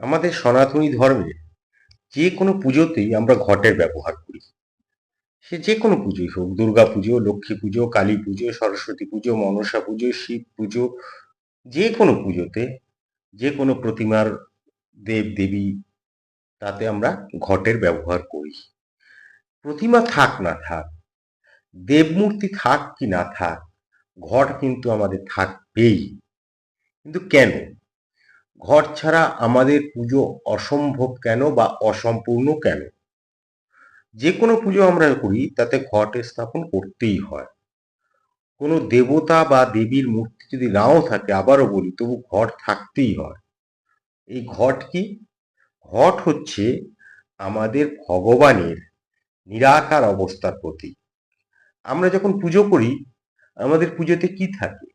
আমাদের সনাতনী ধর্মে যে কোনো পুজোতেই আমরা ঘটের ব্যবহার করি। সে যে কোনো পুজোই হোক, দুর্গা পুজো, লক্ষ্মী পুজো, কালী পুজো, সরস্বতী পুজো, মনসা পুজো, শিব পুজো, যে কোনো পুজোতে, যে কোনো প্রতিমার দেব, দেবী, তাতে আমরা ঘটের ব্যবহার করি। প্রতিমা থাক না থাক, দেবমূর্তি থাক কি না থাক, ঘট কিন্তু আমাদের থাকবেই। কিন্তু কেন? ঘট ছাড়া আমাদের পুজো অসম্ভব কেন বা অসম্পূর্ণ কেন? যে কোনো পুজো আমরা করি, তাতে ঘট স্থাপন করতেই হয়। কোনো দেবতা বা দেবীর মূর্তি যদি নাও থাকে, আবারও বলি, তবু ঘট থাকতেই হয়। এই ঘট কি? ঘট হচ্ছে আমাদের ভগবানের নিরাকার অবস্থার প্রতীক। আমরা যখন পুজো করি, আমাদের পুজোতে কি থাকে?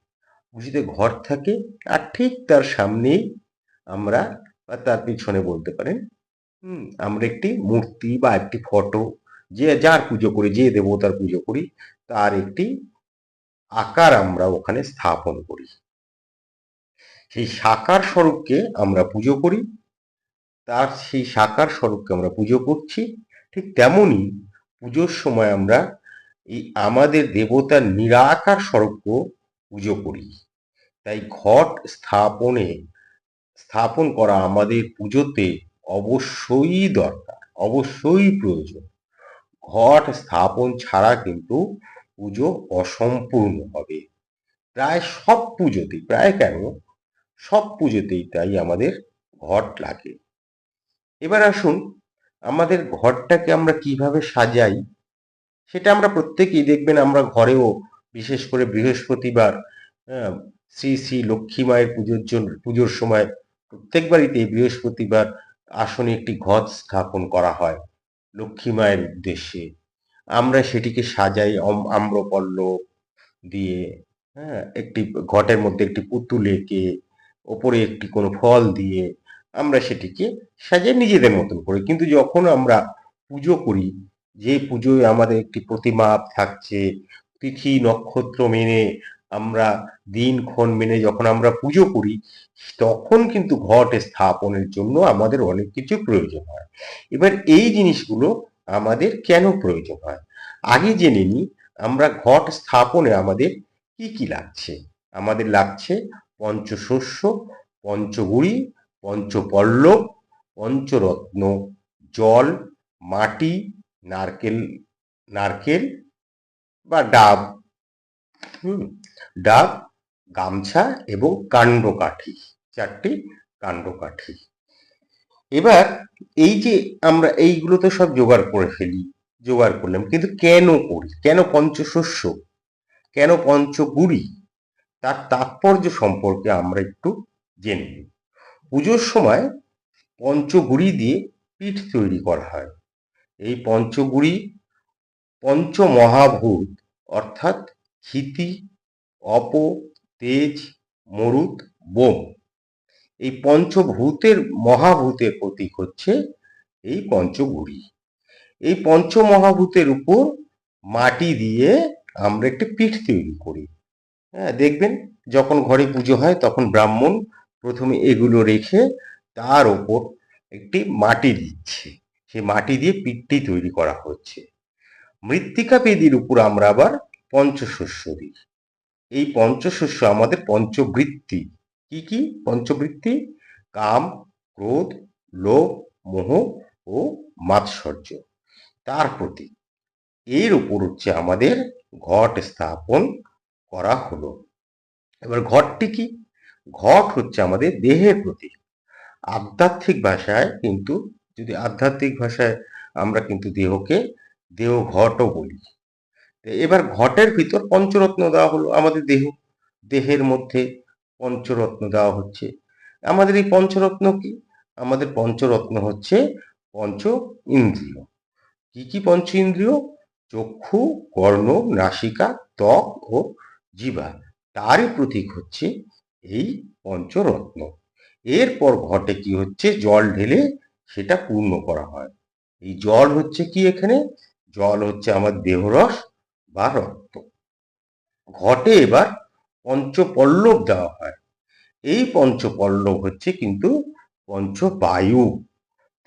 পুজোতে ঘর থাকে, আর ঠিক তার সামনেই আমরা বা তার পিছনে বলতে পারেন, হুম, আমরা একটি মূর্তি বা একটি ফটো যে যার পুজো করি, যে দেবতার পুজো করি, তার একটি আকার আমরা ওখানে স্থাপন করি। সেই সাকার স্বরূপকে আমরা পুজো করি, তার সেই সাকার স্বরূপকে আমরা পুজো করছি। ঠিক তেমনই পুজোর সময় আমরা এই আমাদের দেবতার নিরাকার স্বরূপকেও পুজো করি। তাই ঘট স্থাপনে স্থাপন করা আমাদের পুজোতে অবশ্যই দরকার, অবশ্যই প্রয়োজন। ঘট স্থাপন ছাড়া কিন্তু পুজো অসম্পূর্ণ হবে। প্রায় সব পুজোতেই, প্রায় কেন? সব পুজোতেই তাই আমাদের ঘট লাগে। এবার আসুন, আমাদের ঘরটাকে আমরা কীভাবে সাজাই, সেটা আমরা প্রত্যেকেই দেখবেন আমরা ঘরেও বিশেষ করে বৃহস্পতিবার শ্রী শ্রী লক্ষ্মী মায়ের পুজোর জন্য, পুজোর সময় প্রত্যেক বাড়িতে বৃহস্পতিবার আসনে একটি ঘট স্থাপন করা হয় লক্ষ্মী মায়ের উদ্দেশ্যে। আমরা সেটিকে সাজাই আম্রপল্লব দিয়ে হ্যাঁ একটি ঘটের মধ্যে একটি পুতুল এঁকে, ওপরে একটি কোনো ফল দিয়ে আমরা সেটিকে সাজাই নিজেদের মতন করে। কিন্তু যখন আমরা পুজো করি, যে পুজোয় আমাদের একটি প্রতিমা থাকছে, তিথি নক্ষত্র মেনে আমরা দিনক্ষণ মেনে যখন আমরা পুজো করি, তখন কিন্তু ঘট স্থাপনের জন্য আমাদের অনেক কিছু প্রয়োজন হয়। এবার এই জিনিসগুলো আমাদের কেন প্রয়োজন হয়? আগে জেনে নিই আমরা ঘট স্থাপনে আমাদের কি কি লাগছে? আমাদের লাগছে পঞ্চশস্য, পঞ্চগুড়ি, পঞ্চপল্লব, পঞ্চরত্ন, জল, মাটি, নারকেল নারকেল বা ডাব হুম, ডাব, গামছা এবং কাণ্ডকাঠি, চারটি কাণ্ডকাঠি। এবার এই যে আমরা এইগুলো তো সব জোগাড় করে ফেলি, জোগাড় করলাম, কিন্তু কেন করি? কেন পঞ্চশস্য? কেন পঞ্চগুড়ি? তার তাৎপর্য সম্পর্কে আমরা একটু জেনে নিই। পুজোর সময় পঞ্চগুড়ি দিয়ে পিঠ তৈরি করা হয়। এই পঞ্চগুড়ি পঞ্চমহাভূত, অর্থাৎ ক্ষিতি অপ, তেজ, মরুত, বোম। এই পঞ্চভূতের মহাভূতের প্রতীক হচ্ছে এই পঞ্চগুড়ি এই পঞ্চমহাভূতের উপর মাটি দিয়ে আমরা একটি পিঠ তৈরি করি। হ্যাঁ দেখবেন যখন ঘরে পুজো হয় তখন ব্রাহ্মণ প্রথমে এগুলো রেখে তার ওপর একটি মাটি দিচ্ছে। সেই মাটি দিয়ে পিঠটি তৈরি করা হচ্ছে। মৃত্তিকা বেদির উপর আমরা আবার পঞ্চশস্য দিই এই পঞ্চশস্য আমাদের পঞ্চবৃত্তি। কি কি? পঞ্চবৃত্তি? কাম, ক্রোধ, লোভ, মোহ ও মাৎসর্য। তার প্রতি এর উপর হচ্ছে আমাদের ঘট স্থাপন করা হলো। এবার ঘটটি কি? ঘট হচ্ছে আমাদের দেহের প্রতীক। আধ্যাত্মিক ভাষায় কিন্তু, যদি আধ্যাত্মিক ভাষায় আমরা কিন্তু দেহকে দেহ ঘটও বলি। এবার ঘটের ভিতর পঞ্চরত্ন দেওয়া হলো, আমাদের দেহ, দেহের মধ্যে পঞ্চরত্ন দেওয়া হচ্ছে। আমাদের এই পঞ্চরত্ন কি? আমাদের পঞ্চরত্ন হচ্ছে পঞ্চ ইন্দ্রিয়। কি কি পঞ্চ ইন্দ্রিয়? চক্ষু, কর্ণ, নাসিকা, ত্বক ও জিবা তারই প্রতীক হচ্ছে এই পঞ্চরত্ন। এরপর ঘটে কি হচ্ছে? জল ঢেলে সেটা পূর্ণ করা হয়। এই জল হচ্ছে কি এখানে? জল হচ্ছে আমার দেহরস বা রক্ত ঘটে এবার পঞ্চপল্লব দেওয়া হয়। এই পঞ্চপল্লব হচ্ছে কিন্তু পঞ্চবায়ু।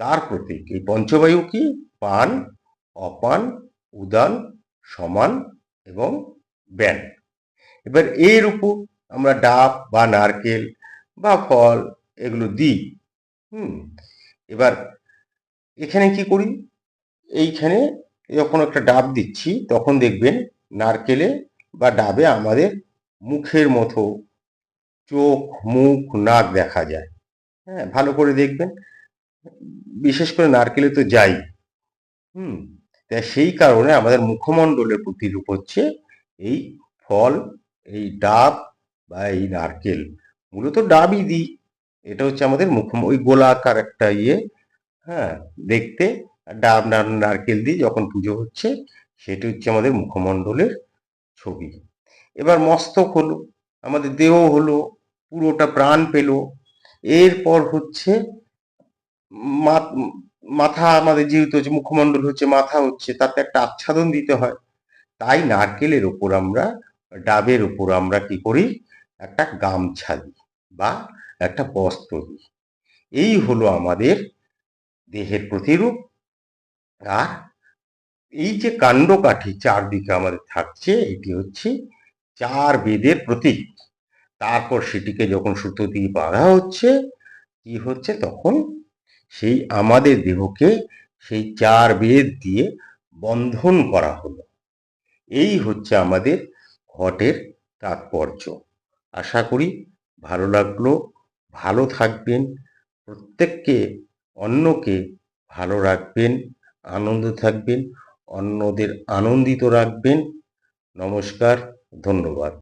তার প্রতীক। এই পঞ্চবায়ু কি? পান, অপান, উদান, সমান এবং ব্যান। এবার এর উপর আমরা ডাব বা নারকেল বা ফল এগুলো দিই। হুম। এবার এখানে কি করি? এইখানে যখন একটা ডাব দিচ্ছি, তখন দেখবেন নারকেলে বা ডাবে আমাদের মুখের মতো চোখ, মুখ, নাক দেখা যায়। হ্যাঁ ভালো করে দেখবেন। বিশেষ করে নারকেলে তো যাই। হুম তা সেই কারণে আমাদের মুখমণ্ডলের প্রতিরূপ হচ্ছে এই ফল, এই ডাব বা এই নারকেল। মূলত ডাবই দিই। এটা হচ্ছে আমাদের মুখ ওই গোলাকার একটা ইয়ে। হ্যাঁ দেখতে ডাব নারকেল দিয়ে যখন পুজো হচ্ছে, সেটি হচ্ছে আমাদের মুখমণ্ডলের ছবি। এবার মস্তক হলো, আমাদের দেহ হলো, পুরোটা প্রাণ পেল। এরপর হচ্ছে মাথা আমাদের যেহেতু হচ্ছে, মুখমণ্ডল হচ্ছে, মাথা হচ্ছে, তাতে একটা আচ্ছাদন দিতে হয়। তাই নারকেলের ওপর আমরা, ডাবের ওপর আমরা কি করি? একটা গামছা দিই বা একটা বস্ত্র দিই। এই হলো আমাদের দেহের প্রতিরূপ। আর এই যে কাণ্ডকাঠি চারদিকে আমাদের থাকছে, এটি হচ্ছে চার বেদের প্রতীক। তারপর সেটিকে যখন সুতো দিয়ে বাঁধা হচ্ছে, কি হচ্ছে তখন? সেই আমাদের দেহকে সেই চার বেদ দিয়ে বন্ধন করা হলো। এই হচ্ছে আমাদের ঘটের তাৎপর্য। আশা করি ভালো লাগল, ভালো থাকবেন, প্রত্যেককে, অন্যকে ভালো রাখবেন। আনন্দ থাকবেন অন্যদের আনন্দিত রাখবেন। নমস্কার ধন্যবাদ।